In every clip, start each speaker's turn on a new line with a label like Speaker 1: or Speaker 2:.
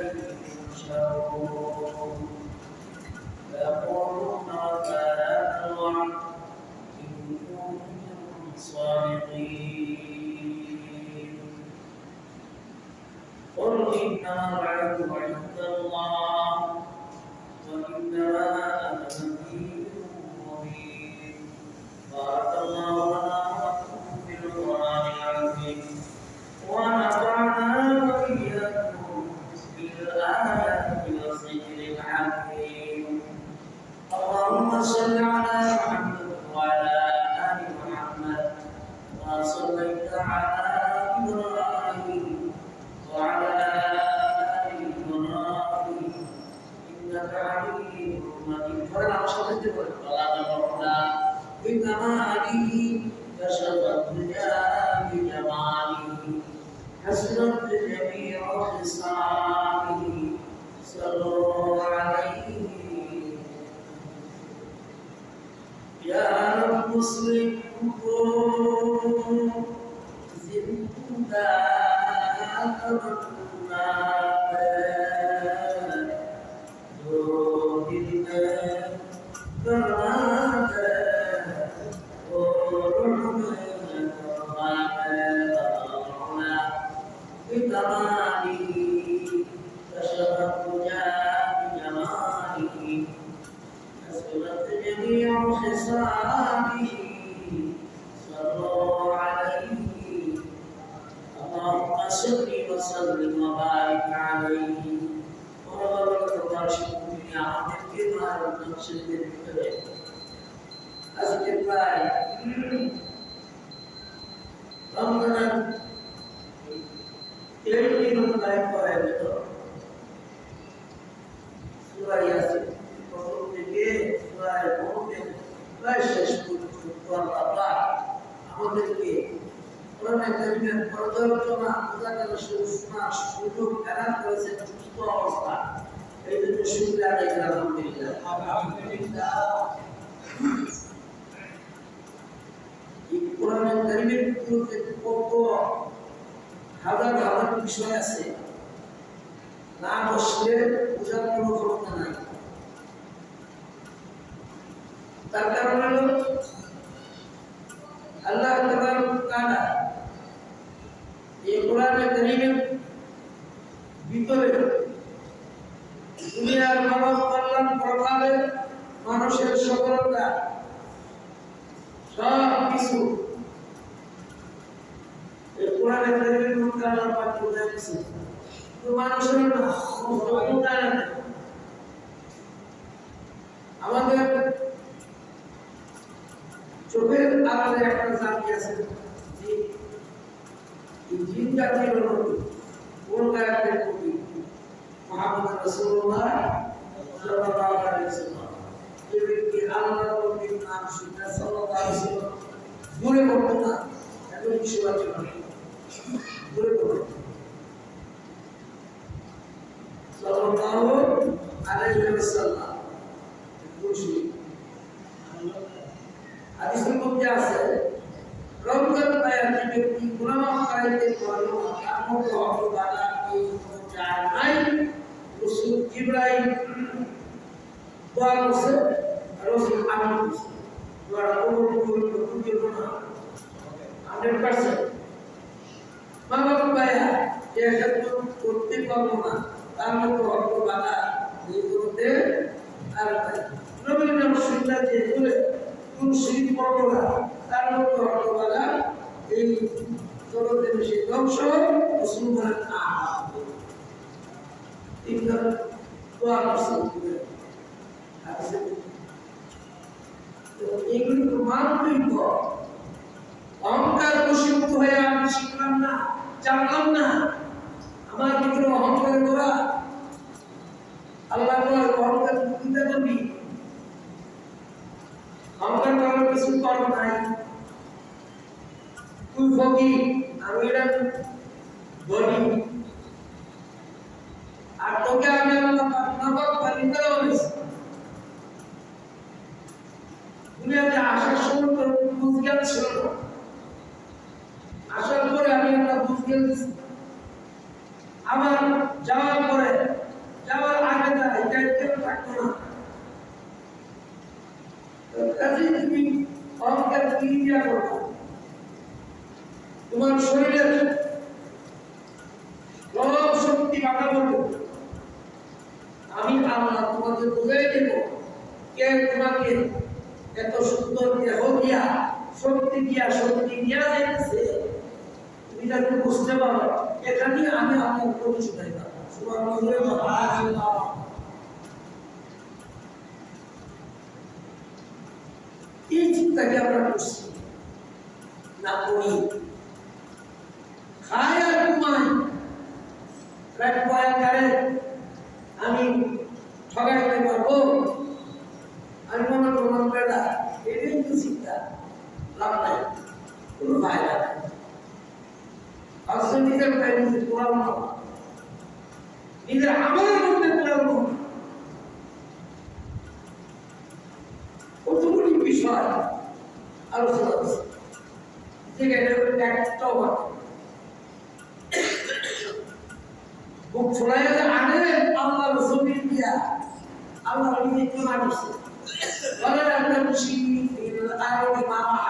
Speaker 1: إليه يحشرون فيقولون متى هذا الوعد إن كنتم صادقين قل إنما العلم عند الله وإنما أنا نذير مبين. بارك الله اللهم صل على محمد وعلى آل محمد كما صليت على إبراهيم وعلى آل إبراهيم إنك حميد مجيد. فلا شرط ولا تفرنا بكماله كشف الدنيا بجماله حسنت جميع خصاله يا رب اللهم صل وسلم وبارك عليه وربك تبارك الدنيا عمل كما نقصد بالكبير আজকে প্রায় রমজানের দেড় দিন লাইভ করা যেত সুরাই আছে প্রথম থেকে সুরায় বহুদিন প্রায় শেষ পর্যন্ত আল্লাহ আমাদেরকে কোরআনে কারিমের পর্যালোচনা গেল শোনার সুযোগ এলান করেছেন সুস্থ অবস্থা। এই জন্য শুক্রিয়া আদায় করি আলহামদুলিল্লাহ। আলহামদুলিল্লাহ এই কোরআনে কারিমের ভিতরে কত হাজার হাজার বিষয় আছে। না বসলে বোঝার কোনো তার কারণ আল্লাহ তাআলা এই কোরআনে কারীমের ভিতরে দুনিয়ার মানব কল্যাণ প্রভাবে মানুষের সফলতা সব কিছু এই কোরআনে কারীমের মধ্যে আল্লাহ পাক বলে দিয়েছে তো মানুষের না ক্ষমতা নেই আমাদের চোখের আড়ালে একটা জাতি আছে যে এই জিন জাতি হলো কোন গায়কের কবি মোহাম্মদ রাসূলুল্লাহ সাল্লাল্লাহু আলাইহি ওয়াসাল্লাম যে ব্যক্তি আল্লাহর নবীর নাম শুনে সাল্লাল্লাহু আলাইহি ওয়াসাল্লাম দূরে করতো না আছে দূরে করতো সাল্লাল্লাহু আলাইহি ওয়াসাল্লাম খুশি হাদিসের মধ্যে আছে রমজান আয়াতে ব্যক্তি গুনাহ করাইতে পারল যায় নাই রাসূল ইব্রাহিম দোয়া করছে না। 100% মা বাবা অপবাদা এই করতে আর নবীন নাম শুনলা যে বলে কোন পড়ব না তার মতো অপবাদা এই জগতের সে ধ্বংস মুসলমান দোয়া করছে এগুলি প্রমাণিত অহংকার বসীভূত হয়ে আমি শিখলাম না, জানলাম না। আমার ভিতরে অহংকার করা। আল্লাহ বলার অহংকার দিতে পারবি অহংকার করার কিছু কর্ম নাই। তুই ফকি আমি এটা বলি। আর তোকে আমি আল্লাহ নাফক পালন করে বলেছি। দুনিয়াতে আসার সময় তোর বুঝজ্ঞান ছিল না। আসার পরে আমি একটা বুঝজ্ঞান দিছি আমার যাওয়ার পরে থাকতো না। কাজে তুমি অহংকার তুমি দিয়া করো। তোমার শরীরের গরম শক্তি বলব আমি আল্লাহ তোমাকে বুঝাই দেব কে তোমাকে এত সুন্দর দেহ দিয়া, শক্তি দিয়া শক্তি দিয়া যাইতেছে। তুমি যাতে বুঝতে পারো এখানে আমি আমার করি না এই চিন্তাকে আমরা করছি না করি। খায় আর আমি ঠগাইতে পারব আমি মনে করলাম তো চিন্তা। লাভ নাই, কোনো ফায়দা নাই। আসলে নিজের পায়ে নিজে কোরআন না নিজের আমলের মধ্যে কোরআন না কতগুলি বিষয় আলোচনা আছে যেখানে একটাও বাকি বুক ফোলাই যে আনে আল্লাহ রসুল দিয়া আল্লাহ নিজে কি মানুষে বলে একটা খুশি আরও মামা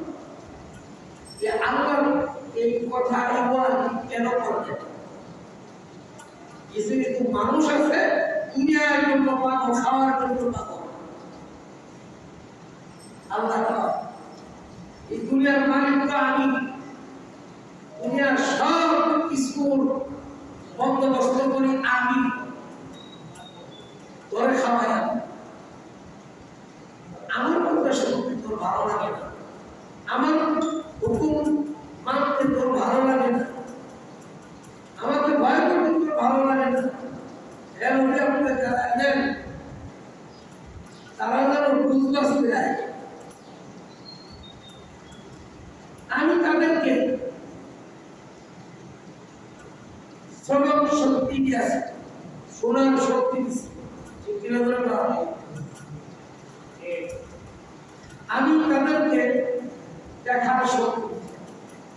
Speaker 1: যে আল্লাহ এই কথা বলা কেন করলেন? কিছু কিছু মানুষ আছে, দুনিয়ার জন্য পাগল, খাওয়ার জন্য পাগল। আল্লাহ এই দুনিয়ার মালিক তো আমি। দুনিয়ার সব কিছুর বন্দোবস্ত করি আমি। তোরে খাওয়াই আমি। আমার তোর ভালো লাগে না। আমার হুকুম মানতে তোর ভালো লাগে না। আমাকে ভয় করতে তোর ভালো লাগে না। আমি তাদেরকে শ্রবণ শক্তি দিয়েছি। শোনার শক্তি না? আমি তাদেরকে দেখার শক্তি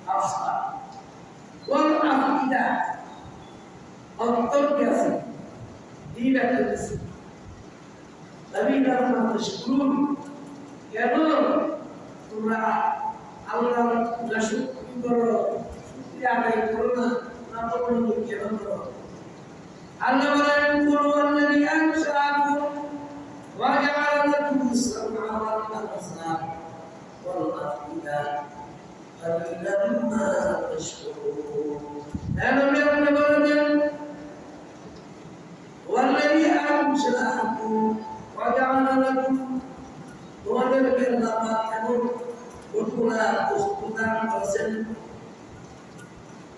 Speaker 1: আস্থা ওয়াল আফিদা অন্তরকে আছে দিন একটা দিচ্ছে নবীন আপনার শুনুন কেন তোমরা আল্লাহ না শুক্তি করো শুক্তি আদায় করো না না করো কেন করো আল্লাহ বলেন কুরু আল্লাযী আনশাআকুম ওয়া জাআলা লাকুম السمع والأبصار তোমাদেরকে আল্লাহ এমন কঠোরা প্রস্তুতান করেছেন।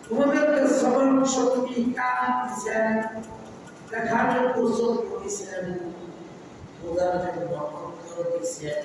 Speaker 1: জন্য চোখ দিয়েছেন বোঝার জন্য অন্তর দিয়েছেন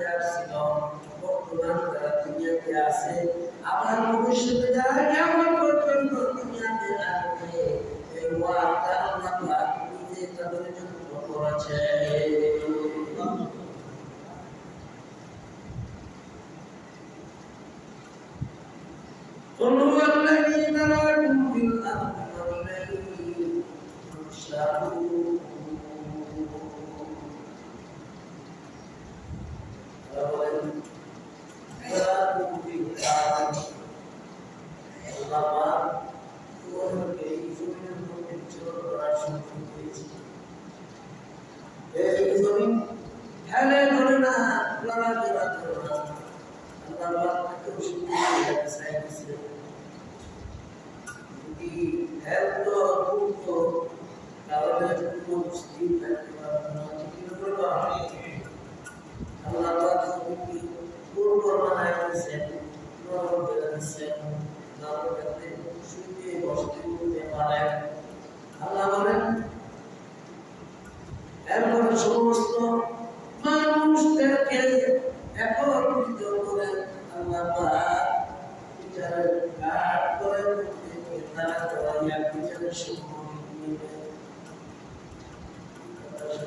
Speaker 1: যারা ছিল বর্তমান যারা দুনিয়াতে আছে আবার ভবিষ্যতে যারা কেমন পর্যন্ত দুনিয়াতে থাকবে এই ওয়াদা আল্লাহ নিজে তাদের জন্য করেছে قل هو الذي ذراكم في الأرض والليل والشهر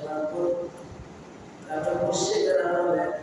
Speaker 1: তারপর মুর্শিদাবাদ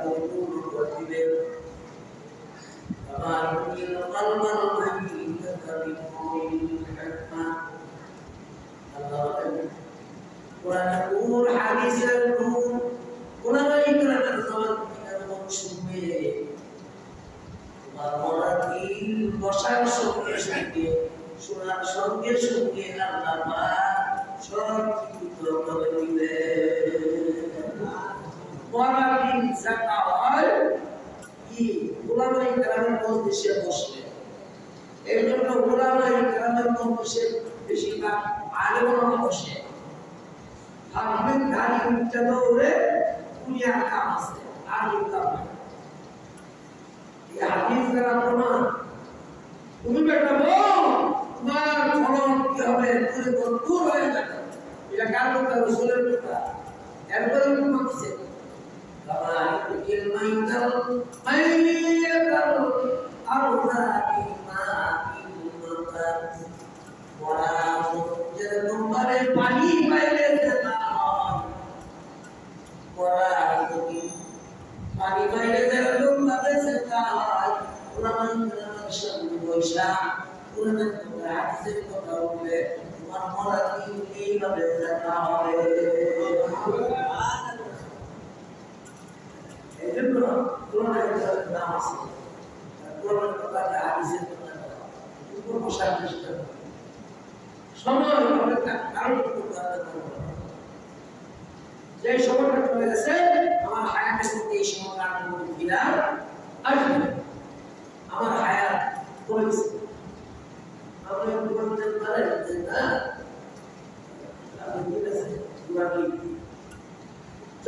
Speaker 1: পরিপূর্ণ করে দিবেন আমার মুমিন কলবাল মাইয়িত কাবিকুল হিকমা আল্লাহ কোরআন নূর হাদিসের নূর কোরআন ইকরামের জবান থেকে মন শুনবে তোমার মরা দিল বসার সঙ্গে সঙ্গে শোনার সঙ্গে সঙ্গে আল্লাহ পাক সব কিছু করে দিবে মরা দিন জাকা হয় কি গোলামাই গ্রামের মজলিসে বসলেন এর জন্য ওলামাই গ্রামের মজলিসে বেশিরভাগ আলেমরা বসে। ভাববেন দাঁড়ি উঠতে দৌড়ে দুনিয়ার কাম আছে, আর উঠতাম না। তুমি বেটা কি হবে? তুমি হয়ে যাবে? এটা কার কথা? রসুলের কথা। এরপরে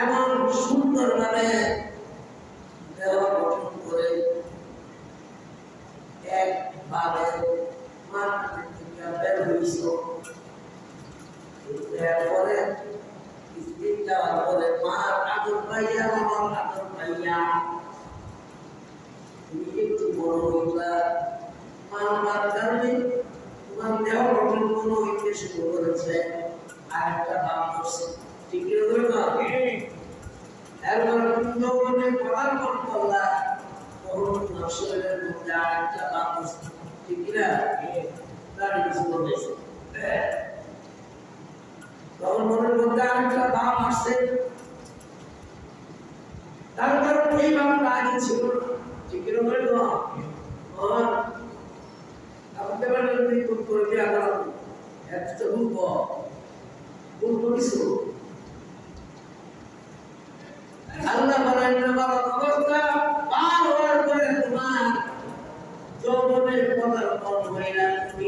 Speaker 1: এমন সুন্দরভাবে দেহ গঠন করে একভাবে মাটি থেকে বের হইছ এরপরে স্ত্রী যাওয়ার পরে মার আদর পাইয়া, বাবার আদর পাইয়া। একটু বড় হইলা মা মার কারণে তোমার আর একটা না তোমার মধ্যে আর একটা ভাব করছে ঠিক না মনের মধ্যে আর ভাব আসছে তার কারণ এই ছিল ঠিক করে না আপনি মানে কোন করে দিয়ে আবার এত ভুলব ভুলব কিছু আল্লাহ বলেন আমার অবস্থা পার হওয়ার পরে তোমার যৌবনের হইলা তুমি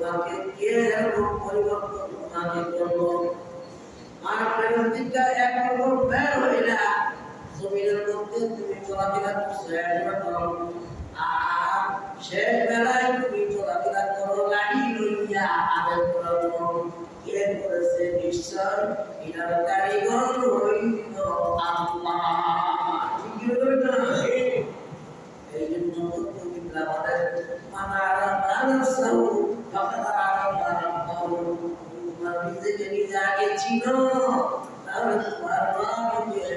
Speaker 1: তোমাকে কে এরকম পরিবর্তন তোমাকে করল আর প্রেরণিকা এক রকম বের হয়ে না জমিনের মধ্যে তুমি চলাফেরা করছ একরকম আর শেষ বেলায় তুমি চলাফেরা করো লাঠি লইয়া আদায় করো। কে করেছে নিশ্চয়? এটার কারিগর হইল আল্লাহ। না? মুত্তাকিন আমাদের মানারা নানসাউ চিনো, তাহলে তোমার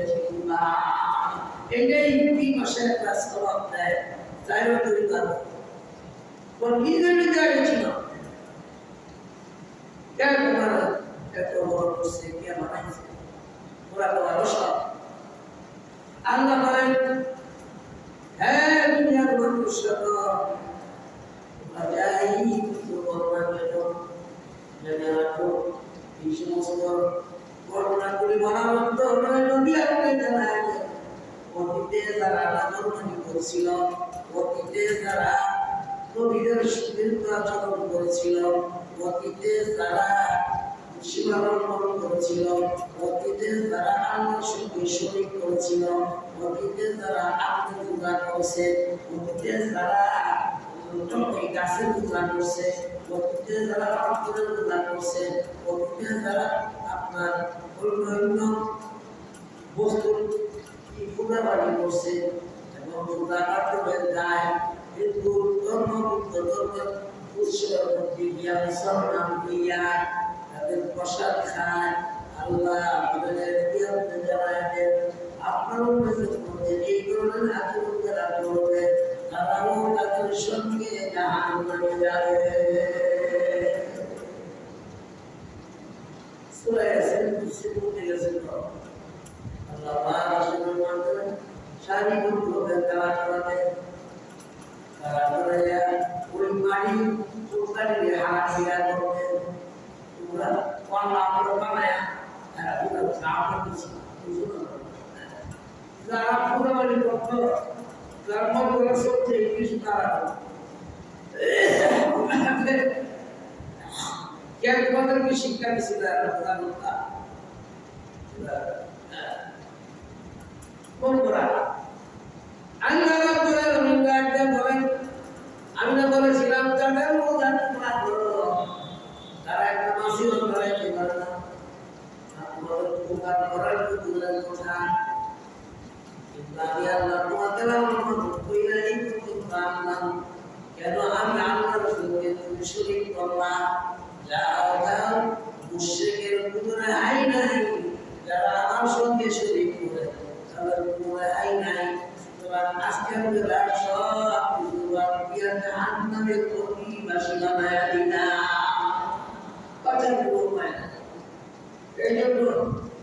Speaker 1: চিনবা এটাই তিন মাসের সবাব দেয় করো কোন নিজে নিজে আগে চিনো? কেন তোমার এত বড় করছে, কে বানাইছে? ওরা তোমার সব। আল্লাহ বলেন হ্যাঁ দুনিয়ার মানুষ যাই এই সমস্ত বলার অর্থ নয় নবী আপনি জানায় অতীতে যারা নাফরমানি করছিল, অতীতে যারা নবীদের বিরুদ্ধে আচরণ করেছিল, অতীতে যারা সীমা লঙ্ঘন করেছিল, অতীতে যারা আল্লাহর সঙ্গে শরীক করেছিল, অতীতে যারা আত্মের করেছে, অতীতে যারা এই গাছের পূজা করছে অতীতে যারা পাথরের পূজা করছে অতীতে যারা আপনার অন্য বস্তুর বাড়ি করছে এবং কাটবে যায়, কিন্তু উৎসবের মধ্যে খায় আল্লাহ নিজের মধ্যে এই ধরনের আচরণ তারাও তাদের সঙ্গে জাহান যাবে সূরা ইয়াসিন কুরসি গেছেন আল্লাহ পাক রাসূলের মাধ্যমে সারিবদ্ধভাবে তারা করাতে তারা করে ওই মাটি চোখাটি হাত দিয়া করতে তোমরা পাল্লা আমরা বানায় তারা পুরো চাপ দিচ্ছে যারা পুরো বাড়ি করতো যার মধ্যে সত্যি কিছু তারা কে তোমাদেরকে শিক্ষা দিছিল প্রধানমন্ত্রী বন্ধুরা, আল্লাহ রাব্বুল আলামিন বলেন, আমি না বলেছিলাম তাদের মধ্যে তোমরা করো। তারা একটা মাসি ধরাইতে পারে না? তোমাদের উপকার করার তো দূরের কথা আমি আল্লাহ তোমরা আনলাম কেন আমি আল্লাহর সঙ্গে তুমি শরীক করলাম যাও মুশ্রিকের কোনো হাই নাই যারা আমার সঙ্গে শরীক করে, তাদের কোনো হাই নাই সুতরাং আজকের বেলা সব কিছু বাদ দিয়া জাহান্নামের অধিবাসী বানায়া দিনা কথা না এই জন্য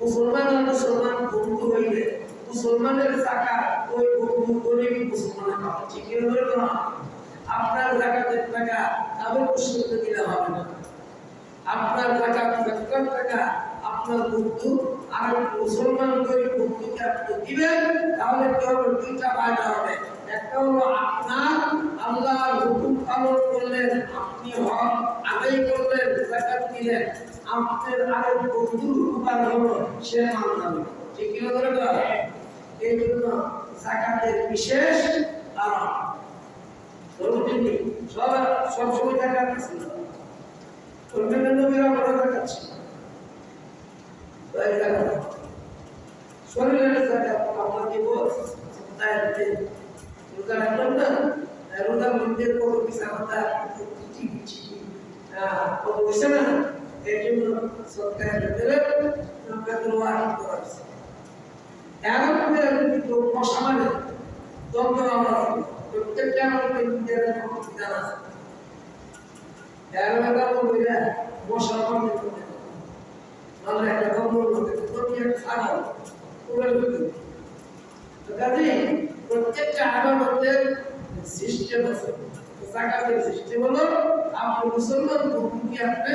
Speaker 1: মুসলমান আর মুসলমান বন্ধু হইলে মুসলমানের টাকা ওই বন্ধু গরিব মুসলমানের পাবে ঠিক না আপনার জাকাতের টাকা আবার মুসলিমকে দিলে হবে না। আপনার জাকাত ফেতরার টাকা আপনার বন্ধু আর মুসলমান গরিব বন্ধুকে আপনি দিবেন তাহলে কি হবে? দুইটা ফায়দা হবে। একটা হলো আপনার আল্লাহর হুকুম পালন করলেন, আপনি হক আদায় করলেন, জাকাত দিলেন। আপনার আরেক বন্ধুর উপকার হলো, সে মানলাম। ঠিক কি এই জন্য জাকাতের বিশেষ কারণ সব জাকাত অন্যান্য নবীরা শরীরের জাকাত আমরা দিব রোজা রাখলাম না? ঠিক কত পয়সা না? এর জন্য সরকারের ভেতরে বেতন ওয়াহিদ করা হয়েছে এমন করে কিন্তু মশা মানে দ্বন্দ্ব আমরা প্রত্যেকটা আমাদের নিজের বিধান আছে এগারোটা বলবে মশা বন্ধ করতে তাহলে একটা গম্বর করতে তুমি একটা ছাগল ওগুলো করতে কাজে প্রত্যেকটা আবাদতের সিস্টেম আছে জাকাতের সিস্টেম হলো আপনি মুসলমান বন্ধুকে আপনি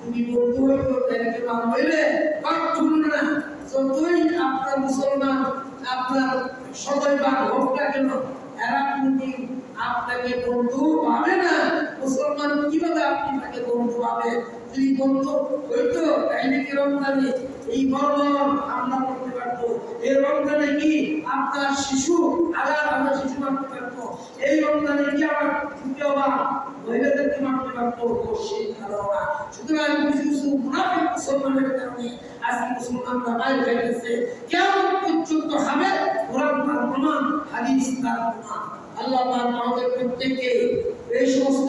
Speaker 1: তুমি বন্ধু হইতো তাহলে কি হইলে বাপ শুনবে না। যতই আপনার মুসলমান, আপনার সদয় বা হোক না কেন, এরা কিন্তু আপনাকে বন্ধু পাবে না। মুসলমান কীভাবে আপনি তাকে বন্ধু পাবে যদি বন্ধু হইতো তাইলে কি এই বর্বর হামলা করতে পারতো এই রমজানে কি আপনার শিশু হাজার হাজার শিশু মারতে পারতো এই রমজানে কি আবার দ্বিতীয় বা মহিলাদেরকে মারতে পারতো সেই ধারণা সুতরাং কিছু কিছু মুনাফিক মুসলমানের কারণে আজকে মুসলমানরা বাইরে হয়ে কেমন পর্যন্ত হবে কোরআন প্রমাণ হাদিস তার প্রমাণ আল্লাহ আমাদের প্রত্যেককে এই সমস্ত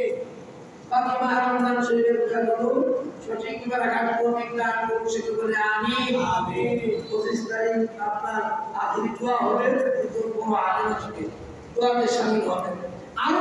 Speaker 1: ফাতিমা রমজান শরীফের পূজা করুন সঠিকভাবে রাখার অভিজ্ঞতা করুন সেগুলো বলে আমিন। পঁচিশ তারিখ আপনার আখিরি দোয়া হবে কোনো আলেম দোয়াতে শামিল হবেন আরও